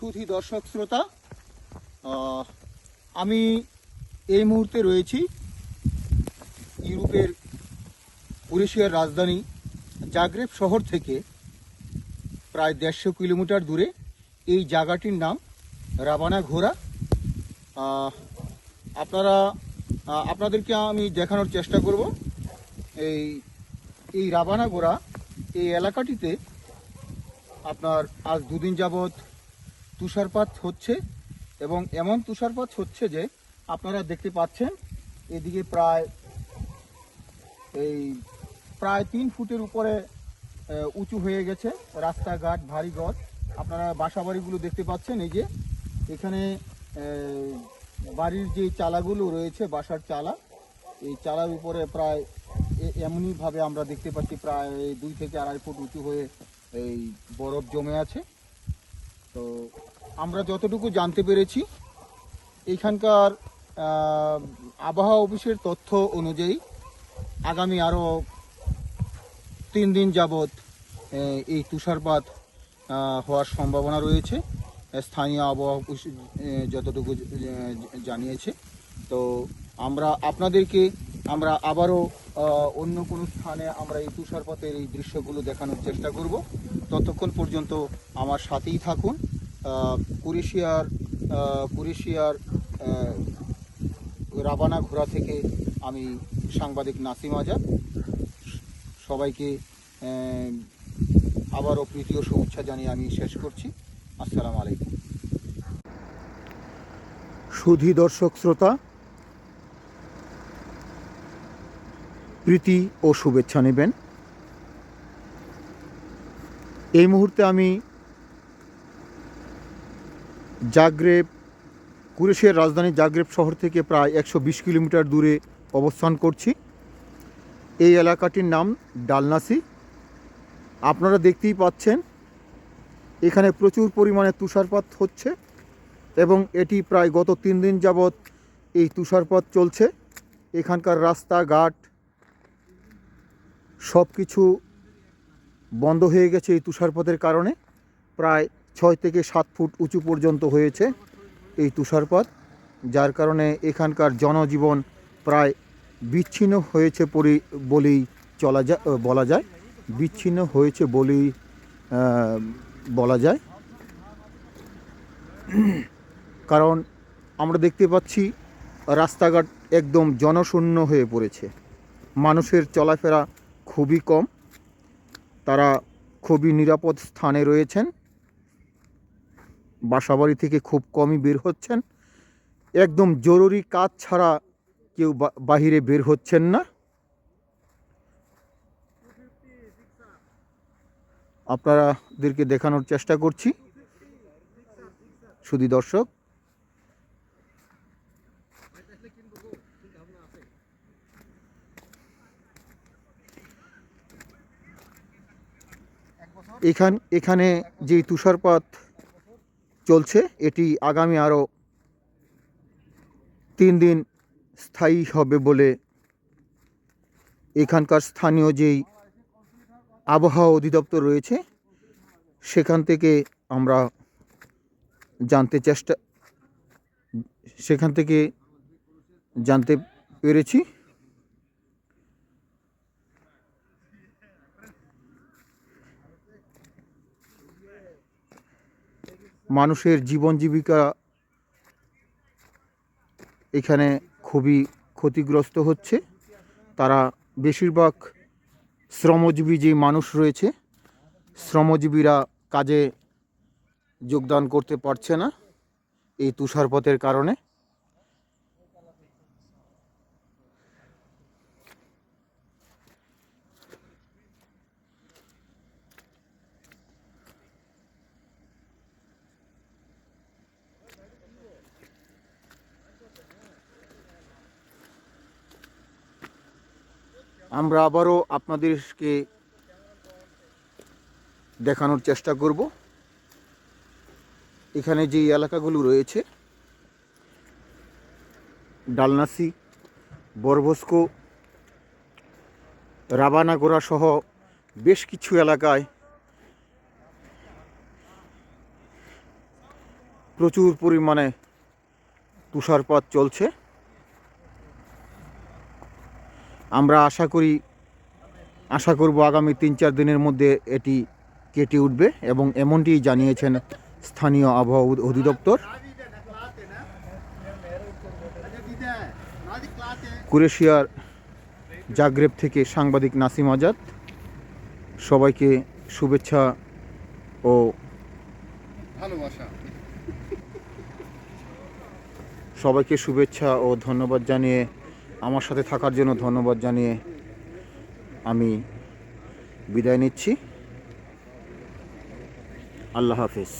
সুধী দর্শক শ্রোতা আমি এই মুহূর্তে রয়েছি ইউরোপের ক্রোয়েশিয়ার রাজধানী জাগ্রেব শহর থেকে প্রায় দেড়শো কিলোমিটার দূরে। এই জায়গাটির নাম রাবানা ঘোড়া। আপনারা আপনাদেরকে আমি দেখানোর চেষ্টা করব। এই এই রাবানা গোড়া এই এলাকাটিতে আপনার আজ দুদিন যাবৎ তুষারপাত হচ্ছে এবং এমন তুষারপাত হচ্ছে যে আপনারা দেখতে পাচ্ছেন, এদিকে প্রায় এই প্রায় তিন ফুটের উপরে উঁচু হয়ে গেছে রাস্তাঘাট, ভারী ঘর। আপনারা বাসা বাড়িগুলো দেখতে পাচ্ছেন, এই যে এখানে বাড়ির যে চালাগুলো রয়েছে, বাসার চালা, এই চালার উপরে প্রায় এমনইভাবে আমরা দেখতে পাচ্ছি, প্রায় দুই থেকে আড়াই ফুট উঁচু হয়ে এই বরফ জমে আছে। তো আমরা যতটুকু জানতে পেরেছি এইখানকার আহ, আবহাওয়া অফিসের তথ্য অনুযায়ী আগামী আরও তিন দিন যাবৎ এই তুষারপাত হওয়ার সম্ভাবনা রয়েছে। স্থানীয় আবহাওয়া অফিস যতটুকু জানিয়েছে। তো আমরা আপনাদেরকে আমরা আবারও অন্য কোনো স্থানে আমরা এই তুষারপাতের এই দৃশ্যগুলো দেখানোর চেষ্টা করব। ততক্ষণ পর্যন্ত আমার সাথেই থাকুন। কুরেশিয়ার কুরেশিয়ার রাবানা ঘোড়া থেকে আমি সাংবাদিক নাসিম আজাদ। সবাইকে আবারও প্রীতি ও শুভেচ্ছা জানিয়ে আমি শেষ করছি। আসসালামু আলাইকুম। সুধী দর্শক শ্রোতা, প্রীতি ও শুভেচ্ছা নেবেন। এই মুহূর্তে আমি জাগ্রেব কুরেশিয়ার রাজধানী জাগ্রেব শহর থেকে প্রায় একশো বিশ কিলোমিটার দূরে অবস্থান করছি। এই এলাকাটির নাম ডালনাসি। আপনারা দেখতেই পাচ্ছেন, এখানে প্রচুর পরিমাণে তুষারপাত হচ্ছে এবং এটি প্রায় গত তিন দিন যাবৎ এই তুষারপাত চলছে। এখানকার রাস্তাঘাট সব কিছু বন্ধ হয়ে গেছে এই তুষারপাতের কারণে। প্রায় ছয় থেকে সাত ফুট উঁচু পর্যন্ত হয়েছে এই তুষারপাত, যার কারণে এখানকার জনজীবন প্রায় বিচ্ছিন্ন হয়েছে পরি, বলেই চলা যায় বলা যায়। বিচ্ছিন্ন হয়েছে বলেই বলা যায়। কারণ আমরা দেখতে পাচ্ছি রাস্তাঘাট একদম জনশূন্য হয়ে পড়েছে। মানুষের চলাফেরা খুবই কম। তারা খুবই নিরাপদ স্থানে রয়েছেন। বাসাবাড়ি থেকে খুব কমই বের হচ্ছেন। একদম জরুরি কাজ ছাড়া কেউ বাহিরে বের হচ্ছেন না। আপনারাদেরকে দেখানোর চেষ্টা করছি। শুধু দর্শক। এখান এখানে যে তুষারপাত চলছে। এটি আগামী আরও তিন দিন স্থায়ী হবে বলে এখানকার স্থানীয় যেই আবহাওয়া অধিদপ্তর রয়েছে, সেখান থেকে আমরা জানতে চেষ্টা, সেখান থেকে জানতে পেরেছি। মানুষের জীবন জীবিকা এখানে খুবই ক্ষতিগ্রস্ত হচ্ছে। তারা বেশিরভাগ শ্রমজীবী যে মানুষ রয়েছে, শ্রমজীবীরা কাজে যোগদান করতে পারছে না এই তুষারপথের কারণে। আমরা আবারও আপনাদেরকে দেখানোর চেষ্টা করব। এখানে যে এলাকাগুলো রয়েছে, ডালনাসি বরবস্কো রাবানাগোড়া সহ বেশ কিছু এলাকায় প্রচুর পরিমাণে তুষারপাত চলছে। আমরা আশা করি আশা করব আগামী তিন চার দিনের মধ্যে এটি কেটে উঠবে এবং এমনটি জানিয়েছেন স্থানীয় আবহাওয়া অধিদপ্তর। কুরেশিয়ার জাগ্রেব থেকে সাংবাদিক নাসিম আজাদ সবাইকে শুভেচ্ছা ও ভালোবাসা। সবাইকে শুভেচ্ছা ও ধন্যবাদ জানিয়ে আমার সাথে থাকার জন্য ধন্যবাদ জানিয়ে আমি বিদায় নিচ্ছি। আল্লাহ হাফিজ।